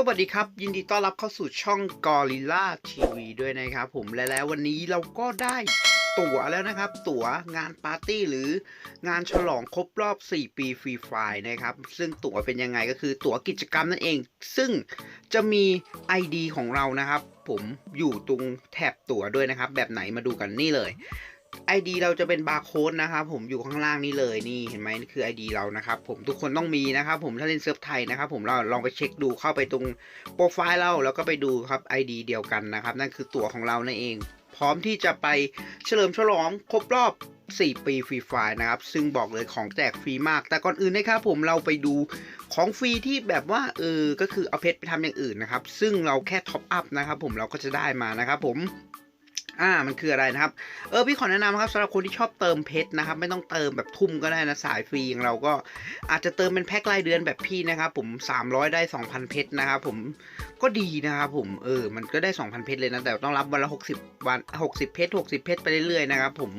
สวัสดีครับ ยินดีต้อนรับเข้าสู่ช่อง Gorilla TV ด้วยนะครับผมและแล้ววันนี้เราก็ได้ตั๋วแล้วนะครับ ตั๋วงานปาร์ตี้หรืองานฉลองครบรอบ 4 ปีฟรีไฟนะครับ ซึ่งตั๋วเป็นยังไงก็คือตั๋วกิจกรรมนั่นเอง ซึ่งจะมี ID ของเรานะครับ ผมอยู่ตรงแถบตั๋วด้วยนะครับ แบบไหนมาดูกันนี่เลย ID เราจะเป็นบาร์โค้ดนะครับผมอยู่ข้างล่างนี่เลยนี่เห็นไหมนี่คือ ID เรานะครับผมทุกคนต้องมีนะครับผมถ้าเล่นเซิร์ฟไทยนะครับผมเราลองไปเช็คดูเข้าไปตรงโปรไฟล์เราแล้วก็ไปดูครับ ID เดียวกันนะครับ นั่นคือตั๋วของเรานั่นเอง พร้อมที่จะไปเฉลิมฉลองครบรอบ 4 ปีฟรีไฟนะครับ ซึ่งบอกเลยของแจกฟรีมาก แต่ก่อนอื่นนะครับผมเราไปดูของฟรีที่แบบว่าเออก็คือเอาเพชรไปทำอย่างอื่นนะครับซึ่งเราแค่ท็อปอัพนะครับผมเราก็จะได้มานะครับผม อ่ามันคืออะไรนะครับ เออพี่ขอแนะนำนะครับสำหรับคนที่ชอบเติมเพชรนะครับ ไม่ต้องเติมแบบทุ่มก็ได้นะสายฟรีอย่างเราก็อาจจะเติมเป็นแพ็ครายเดือนแบบพี่นะครับผม 300 ได้ 2,000 เพชรนะครับผมก็ดีนะครับผมเออมันก็ได้ 2,000 เพชรเลยนะ แต่ต้องรับวันละ 60 วัน 60 เพชร 60 เพชรไปเรื่อยๆนะครับผม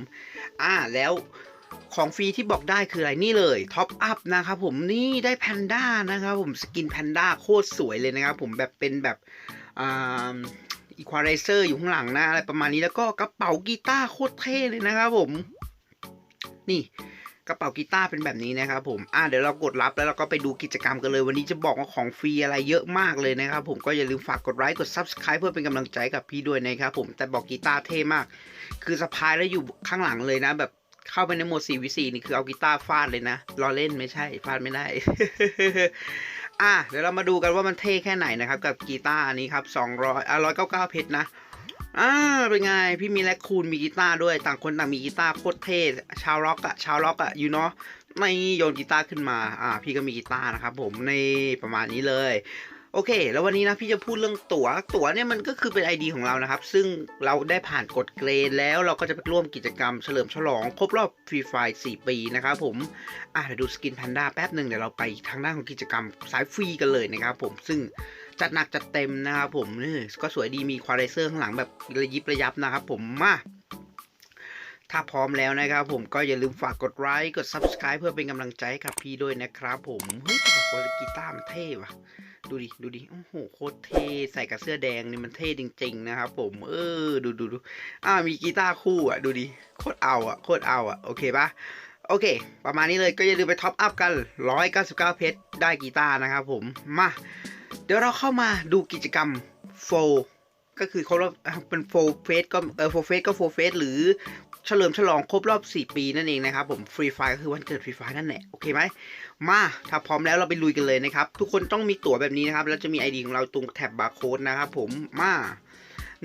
อ่าแล้วของฟรีที่บอกได้คืออะไรนี่เลยท็อปอัพนะครับผมนี่ได้แพนด้านะครับผมสกินแพนด้าโคตรสวยเลยนะครับผมแบบเป็นแบบอ่า อีควอไลเซอร์อยู่ข้างหลังนะอะไรประมาณนี้แล้วก็กระเป๋ากีตาร์โคตรเท่เลยนะครับผม นี่กระเป๋ากีตาร์เป็นแบบนี้นะครับผม อ่าเดี๋ยวเรากดรับแล้วเราก็ไปดูกิจกรรมกันเลย วันนี้จะบอกว่าของฟรีอะไรเยอะมากเลยนะครับผม ก็อย่าลืมฝากกดไลค์ กด Subscribe เพื่อเป็นกำลังใจกับพี่ด้วยนะครับผม แต่บอกกีตาร์เท่มาก คือสะพายแล้วอยู่ข้างหลังเลยนะ แบบเข้าไปในโหมด 4v4 นี่คือเอากีตาร์ฟาดเลยนะ รอเล่นไม่ใช่ ฟาดไม่ได้ อะเดี๋ยวเรามาดูกันว่ามันเท่แค่ไหนนะครับ กับกีตาร์อันนี้ครับ200อะ199เพชรนะอ่าเป็นไงพี่มีแลคคูนมีกีตาร์ด้วยต่างคนต่างมีกีตาร์โคตรเท่ชาวล็อกอะชาวล็อกอะอยู่เนาะไม่โยนกีตาร์ขึ้นมา อ่า พี่ก็มีกีตาร์นะครับผมในประมาณนี้เลย โอเค แล้ววันนี้นะพี่จะพูดเรื่องตั๋ว ตั๋วเนี่ยมันก็คือเป็น ID ของเรานะครับ ซึ่งเราได้ผ่านกฎเกรดแล้วเราก็จะไปร่วมกิจกรรมเฉลิมฉลองครบรอบฟรีไฟ4ปีนะครับผม อะเดี๋ยวดูสกินแพนด้าแป๊บหนึ่งเดี๋ยวเราไปทางด้านของกิจกรรมสายฟรีกันเลยนะครับผม ซึ่งจัดหนักจัดเต็มนะครับผมนี่ก็สวยดีมีควอไลเซอร์ข้างหลังแบบระยิบระยับนะครับผม มาถ้าพร้อมแล้วนะครับผมก็อย่าลืมฝากกดไลค์กด Subscribe เพื่อเป็นกำลังใจให้กับพี่ด้วยนะครับผม เฮ้ยแต่บอกว่ากีตาร์มันเท่ว่ะ ดูดิ ดูดิ โอ้โห โคตรเท่ ใส่กับเสื้อแดงนี่มันเท่จริง ๆ นะครับผม เออ ดูดูดูอ่า มีกีตาร์คู่อะ ดูดิ โคตรเอาอะ โคตรเอาอะ โอเคปะโอเค ประมาณนี้เลย ก็อย่าลืมไปท็อปอัพกัน 199 เพชร ได้กีตาร์นะครับผม มา เดี๋ยวเราเข้ามาดูกิจกรรมโฟก็คือเขาเรียกเป็นโฟเฟสก็เออโฟเฟสก็โฟเฟสหรือ เฉลิมฉลองครบรอบ 4 ปีนั่นเองนะครับผมฟรีไฟก็คือวันเกิดฟรีไฟนั่นแหละโอเคไหมมาถ้าพร้อมแล้วเราไปลุยกันเลยนะครับ ทุกคนต้องมีตั๋วแบบนี้นะครับ แล้วจะมี ID ของเราตรงแท็บบาร์โค้ดนะครับผมมา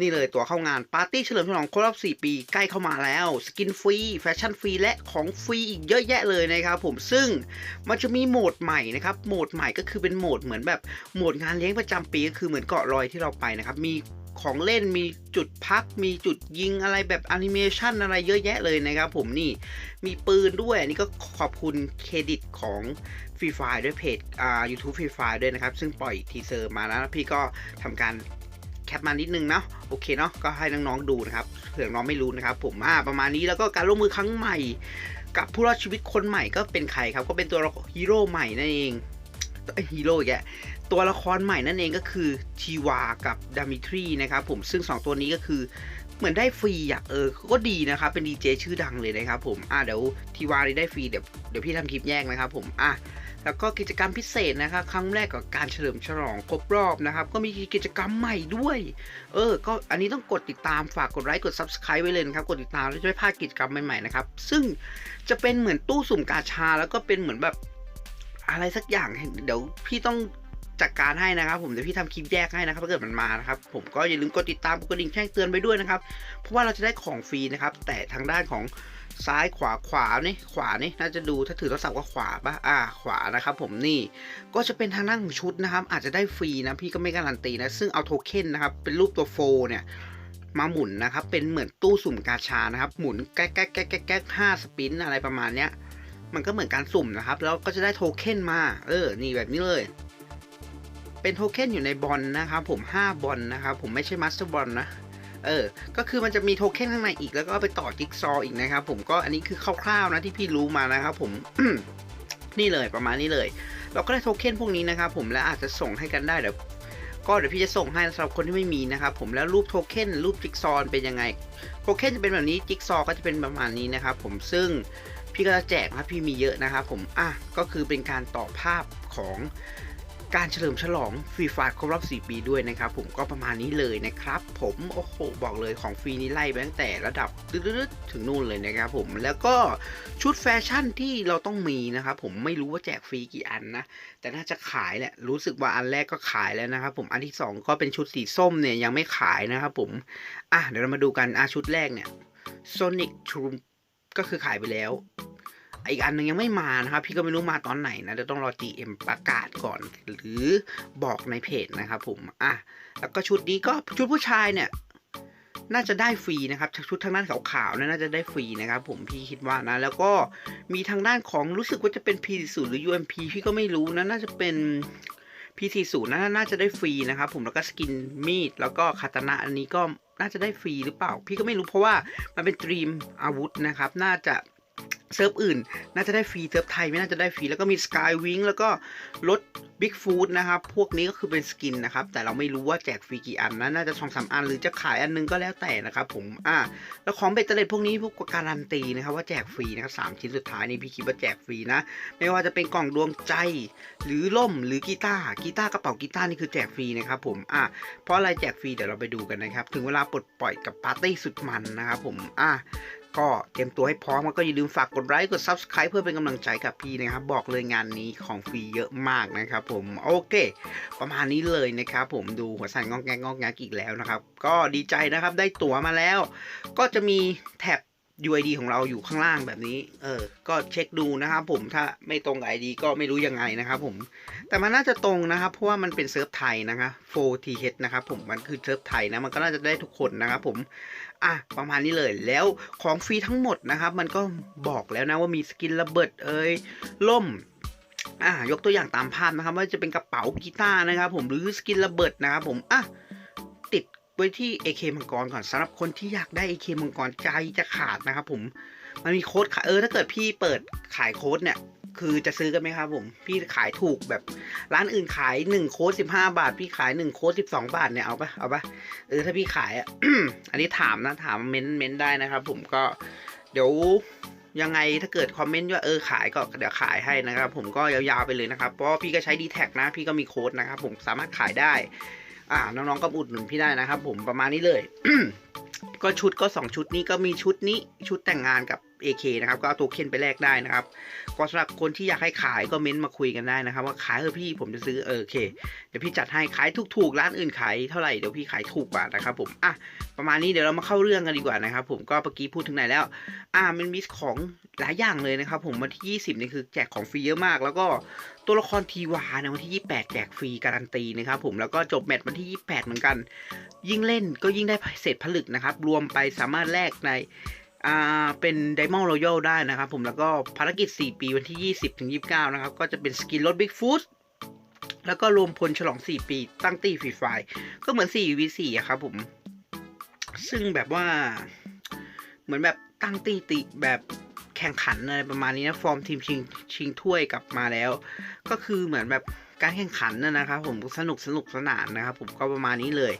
นี่เลยตั๋วเข้างานปาร์ตี้เฉลิมฉลองครบรอบ 4 ปีใกล้เข้ามาแล้ว สกินฟรี แฟชั่นฟรี และของฟรีอีกเยอะแยะเลยนะครับผมซึ่งมันจะมีโหมดใหม่นะครับโหมดใหม่ก็คือเป็นโหมดเหมือนแบบโหมดงานเลี้ยงประจำปีก็คือเหมือนเกาะลอยที่เราไปนะครับมี ของเล่นมีจุดพัก มีจุดยิงอะไรแบบแอนิเมชันอะไรเยอะแยะเลยนะครับผมนี่มีปืนด้วย อันนี่ก็ขอบคุณเครดิตของฟรีไฟด้วยเพจอ่า YouTube ฟรีไฟด้วยนะครับ ซึ่งปล่อยทีเซอร์มาแล้วพี่ก็ทำการแคปมานิดนึงเนาะโอเคเนาะก็ให้น้องๆดูนะครับเผื่อน้องไม่รู้นะครับ ผมอ่าประมาณนี้แล้วก็การร่วมมือครั้งใหม่ กับผู้รอดชีวิตคนใหม่ก็เป็นใครครับ ก็เป็นตัวฮีโร่ใหม่นั่นเอง ฮีโร่แกตัวละครใหม่นั่นเองก็คือทีวากับดามิทรีนะครับผมซึ่ง 2 ตัวนี้ก็คือเหมือนได้ฟรีอะเออก็ดีนะครับ เป็นดีเจชื่อดังเลยนะครับผมอ่าเดี๋ยวทีวาได้ฟรีเดี๋ยวเดี๋ยวพี่ทำคลิปแยกนะครับผมอะแล้วก็กิจกรรมพิเศษนะครับ ครั้งแรกกับการเฉลิมฉลองครบรอบนะครับ ก็มีกิจกรรมใหม่ด้วย เออ ก็อันนี้ต้องกดติดตามฝากกดไลค์กด Subscribe ไว้เลยนะครับ กดติดตามแล้วจะไม่พลาดกิจกรรมใหม่ๆนะครับ ซึ่งจะเป็นเหมือนตู้สุ่มกาชา แล้วก็เป็นเหมือนแบบ อะไรสักอย่างเดี๋ยวพี่ต้องจัดการให้นะครับ ผมเดี๋ยวพี่ทำคลิปแยกให้นะครับถ้าเกิดมันมานะครับ ผมก็อย่าลืมกดติดตามกดกระดิ่งแจ้งเตือนไปด้วยนะครับ เพราะว่าเราจะได้ของฟรีนะครับ แต่ทางด้านของซ้ายขวาขวานี่ขวานี่น่าจะดูถ้าถือโทรศัพท์ก็ขวาปะอ่าขวานะครับผมนี่ก็จะเป็นทางด้านของชุดนะครับ อาจจะได้ฟรีนะพี่ก็ไม่การันตีนะ ซึ่งเอาโทเค็นนะครับเป็นรูปตัวโฟเนี่ยมาหมุนนะครับเป็นเหมือนตู้สุ่มกาชานะครับหมุนแก๊กแก๊กแก๊กแก๊กแก๊กห้าสปินอะไรประมาณเนี้ย มันก็เหมือนการสุ่มนะครับ แล้วก็จะได้โทเค็นมา เออ นี่แบบนี้เลย เป็นโทเค็นอยู่ในบอลนะครับ ผม 5 บอลนะครับ ผมไม่ใช่มาสเตอร์บอลนะ เออ ก็คือมันจะมีโทเค็นข้างในอีก แล้วก็ไปต่อจิ๊กซออีกนะครับ ผม ก็อันนี้คือคร่าวๆนะที่พี่รู้มานะครับผมนี่เลยประมาณนี้เลย เราก็ได้โทเค็นพวกนี้นะครับผมและอาจจะส่งให้กันได้เดี๋ยวก็เดี๋ยวพี่จะส่งให้สำหรับคนที่ไม่มีนะครับผมแล้วรูปโทเค็นรูปจิ๊กซอเป็นยังไงโทเค็นจะเป็นแบบนี้จิ๊กซอก็จะเป็นประมาณนี้นะครับผมซึ่ง พี่ก็จะแจกนะครับพี่มีเยอะนะครับผมอะก็คือเป็นการต่อภาพของการเฉลิมฉลองฟรีไฟครบรอบ 4 ปีด้วยนะครับ ผมก็ประมาณนี้เลยนะครับ ผมโอ้โหบอกเลยของฟรีนี้ไล่ไปตั้งแต่ระดับตึ๊ดๆถึงนู่นเลยนะครับผมแล้วก็ชุดแฟชั่นที่เราต้องมีนะครับผมไม่รู้ว่าแจกฟรีกี่อันนะ แต่น่าจะขายแหละ รู้สึกว่าอันแรกก็ขายแล้วนะครับผมอันที่ 2 ก็เป็นชุดสีส้มเนี่ยยังไม่ขายนะครับผมอะเดี๋ยวเรามาดูกันอะชุดแรกเนี่ย Sonic Troop ก็คือขายไปแล้ว อีกอันหนึงยังไม่มานะครับ พี่ก็ไม่รู้มาตอนไหนนะเดี๋ยวต้องรอ GM ประกาศก่อน หรือบอกในเพจนะครับผมอะแล้วก็ชุดนี้ก็ชุดผู้ชายเนี่ยน่าจะได้ฟรีนะครับชุดทางด้านขาวๆน่าจะได้ฟรีนะครับ ผมพี่คิดว่านะ แล้วก็มีทางด้านของรู้สึกว่าจะเป็น P40 หรือ UMP พี่ก็ไม่รู้นะน่าจะเป็น P40 น่าน่าจะได้ฟรีนะครับ ผมแล้วก็สกินมีดแล้วก็คาตานะอันนี้ก็ น่าจะได้ฟรีหรือเปล่า พี่ก็ไม่รู้เพราะว่ามันเป็นตรีมอาวุธนะครับ น่าจะ เซิร์ฟอื่น น่าจะได้ฟรีเซิร์ฟไทยไม่น่าจะได้ฟรีแล้วก็มีสกายวิงแล้วก็รถบิ๊กฟูดนะครับ พวกนี้ก็คือเป็นสกินนะครับ แต่เราไม่รู้ว่าแจกฟรีกี่อันนะน่าจะสองสามอันหรือจะขายอันนึงก็แล้วแต่นะครับผมอ่าแล้วของเบตเตอร์เลตพวกนี้พวกการันตีนะครับว่าแจกฟรีนะครับสามชิ้นสุดท้ายนี่พี่คิดว่าแจกฟรีนะ ไม่ว่าจะเป็นกล่องดวงใจ หรือล่มหรือกีตาร์กีตาร์กระเป๋ากีตาร์นี่คือแจกฟรีนะครับผมอะเพราะอะไรแจกฟรีเดี๋ยวเราไปดูกันนะครับถึงเวลาปลดปล่อยกับปาร์ตี้สุดมันนะครับผมอะ ก็เตรียมตัวให้พร้อมแล้วก็อย่าลืมฝากกดไลค์กด Subscribe เพื่อเป็นกำลังใจกับพี่นะครับ บอกเลยงานนี้ของฟรีเยอะมากนะครับผมโอเค ประมาณนี้เลยนะครับผมดูหัวสั่นงอกแงกงอกแงกอีกแล้วนะครับ ก็ดีใจนะครับได้ตั๋วมาแล้ว ก็จะมีแท็บ UID ของเราอยู่ข้างล่างแบบนี้ เออ ก็เช็คดูนะครับผม ถ้าไม่ตรงกับ ID ก็ไม่รู้ยังไงนะครับผม แต่มันน่าจะตรงนะครับ เพราะว่ามันเป็นเซิร์ฟไทยนะคะ 4TH นะครับผม มันคือเซิร์ฟไทยนะ มันก็น่าจะได้ทุกคนนะครับผม อะประมาณนี้เลยแล้วของฟรีทั้งหมดนะครับ มันก็บอกแล้วนะว่ามีสกินระเบิดเอ้ยล่มอะยกตัวอย่างตามภาพนะครับว่าจะเป็นกระเป๋ากีตาร์นะครับ ผมหรือสกินระเบิดนะครับผมอะติดไว้ที่ AK มังกรก่อนสำหรับคนที่อยากได้ AK มังกรใจจะขาดนะครับผมมันมีโค้ดเออถ้าเกิดพี่เปิดขายโค้ดเนี่ย คือจะซื้อกันไหมครับผม พี่ขายถูกแบบร้านอื่นขาย1โค้ด15บห้าบาท พี่ขาย1โค้ด12บสองบาทเนี่ยเอาปะเอาปะเออถ้าพี่ขายอะ อันนี้ถามนะถามเม้นเม้นได้นะครับ ผมก็เดี๋ยวยังไงถ้าเกิดคอมเมนต์ว่าเออขายก็เดี๋ยวขายให้นะครับ ผมก็ยาวๆไปเลยนะครับ เพราะพี่ก็ใช้ d t แท็นะ พี่ก็มีโค้ดนะครับ ผมสามารถขายได้ อ่าน้องๆก็อุดหนุนพี่ได้นะครับ ผมประมาณนี้เลย ก็ชุดก็ 2 ชุดนี้ก็มีชุดนี้ชุดแต่งงานกับ AK นะครับ ก็เอาโทเค็นไปแลกได้นะครับ ก็สำหรับคนที่อยากให้ขายก็เม้นต์มาคุยกันได้นะครับ ว่าขายเออพี่ผมจะซื้อเออโอเค เดี๋ยวพี่จัดให้ขายถูกๆร้านอื่นขายเท่าไหร่เดี๋ยวพี่ขายถูกกว่านะครับผมอะประมาณนี้เดี๋ยวเรามาเข้าเรื่องกันดีกว่านะครับ ผมก็เมื่อกี้พูดถึงไหนแล้ว อ่ามันมีของหลายอย่างเลยนะครับ ผมวันที่ 20นี่คือแจกของฟรีเยอะมาก แล้วก็ตัวละครทีวาในวันที่ 28 แจกฟรีการันตีนะครับผมแล้วก็จบแมตช์วันที่ 28 เหมือนกัน ยิ่งเล่นก็ยิ่งได้เศษผลึกนะครับ รวมไปสามารถแลกใน อ่าเป็น Diamond Royal ได้นะครับผมแล้วก็ภารกิจ 4 ปีวันที่ 20ถึง29 นะครับ ก็จะเป็นสกินรถ Big Foot แล้วก็รวมพลฉลอง 4 ปีตั้งตีฟรีไฟก็เหมือน 4 v 4อะครับผม ซึ่งแบบว่า เหมือนแบบตั้งตีติแบบแข่งขันอะไรประมาณนี้นะ ฟอร์มทีมชิงชิงถ้วยกลับมาแล้ว ก็คือเหมือนแบบ การแข่งขันนะนะครับ ผมสนุกสนุกสนานนะครับ ผมก็ประมาณนี้เลย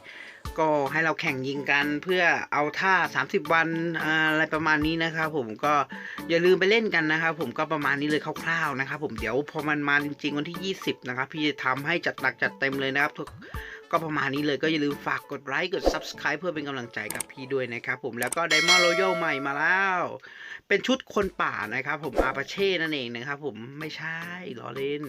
ก็ให้เราแข่งยิงกันเพื่อเอาท่า 30 วันอะไรประมาณนี้นะครับ ผมก็อย่าลืมไปเล่นกันนะครับ ผมก็ประมาณนี้เลยคร่าวๆนะครับ ผมเดี๋ยวพอมันมาจริงๆวันที่ 20 นะครับ พี่จะทำให้จัดหนักจัดเต็มเลยนะครับทุ ก็ประมาณนี้เลยก็อย่าลืมฝากกดไลค์กด Subscribe เพื่อเป็นกำลังใจกับพี่ด้วยนะครับผมแล้วก็ Diamond Royal ใหม่มาแล้ว เป็นชุดคนป่านะครับผมอาปาเช่นั่นเองนะครับผมไม่ใช่ล้อเล่น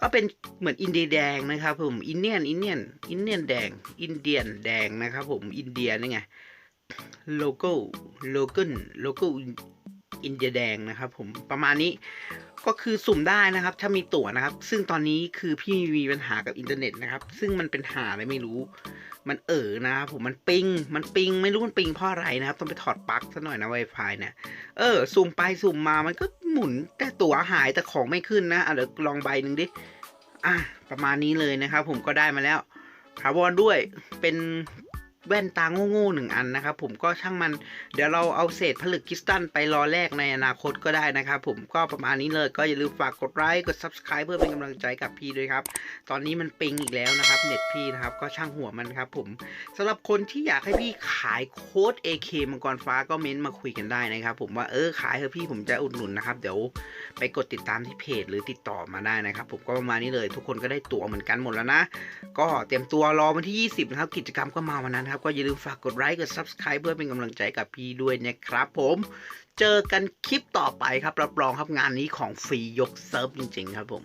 ก็เป็นเหมือนอินเดียแดงนะครับผมอินเดียนอินเดียนอินเดียนแดง อินเดียนแดงนะครับผมอินเดียนี่ไงโลโก้โลโก้โลโก้ อินเดียแดงนะครับผมประมาณนี้ก็คือสุ่มได้นะครับ ถ้ามีตั๋วนะครับ ซึ่งตอนนี้คือพี่มีปัญหากับอินเทอร์เน็ตนะครับ ซึ่งมันเป็นหาอะไรไม่รู้ มันเออนะครับผมมันปิง มันปิง ไม่รู้มันปิงเพราะอะไรนะครับ ต้องไปถอดปลั๊กซะหน่อยนะ Wi-Fi เนี่ยเออสุ่มไปสุ่มมามันก็หมุนแต่ตั๋วหายแต่ของไม่ขึ้นนะอะเดี๋ยวลองใบหนึ่งดิอะประมาณนี้เลยนะครับ ผมก็ได้มาแล้วถาวรด้วยเป็น แว่นตาโง่ๆหนึ่งอันนะครับผมก็ช่างมันเดี๋ยวเราเอาเศษผลึกคริสตัลไปรอแลกในอนาคตก็ได้นะครับผมก็ประมาณนี้เลยก็อย่าลืมฝากกดไลค์กด Subscribe เพื่อเป็นกำลังใจกับพี่ด้วยครับ ตอนนี้มันปิงอีกแล้วนะครับ เน็ตพี่นะครับก็ช่างหัวมันครับผมสำหรับคนที่อยากให้พี่ขายโค้ด AK มังกรฟ้าก็เม้นต์มาคุยกันได้นะครับ ผมว่าเออขายเถอะพี่ผมจะอุดหนุนนะครับเดี๋ยวไปกดติดตามที่เพจหรือติดต่อมาได้นะครับ ผมก็ประมาณนี้เลย ทุกคนก็ได้ตั๋วเหมือนกันหมดแล้วนะ ก็เตรียมตัวรอวันที่ 20นะครับกิจกรรมก็มาวันนั้นครับ ก็อย่าลืมฝากกดไลค์กด Subscribe เพื่อเป็นกำลังใจกับพี่ด้วยนะครับผมเจอกันคลิปต่อไปครับรับรองครับงานนี้ของฟรียกเซิร์ฟจริง ๆ ครับผม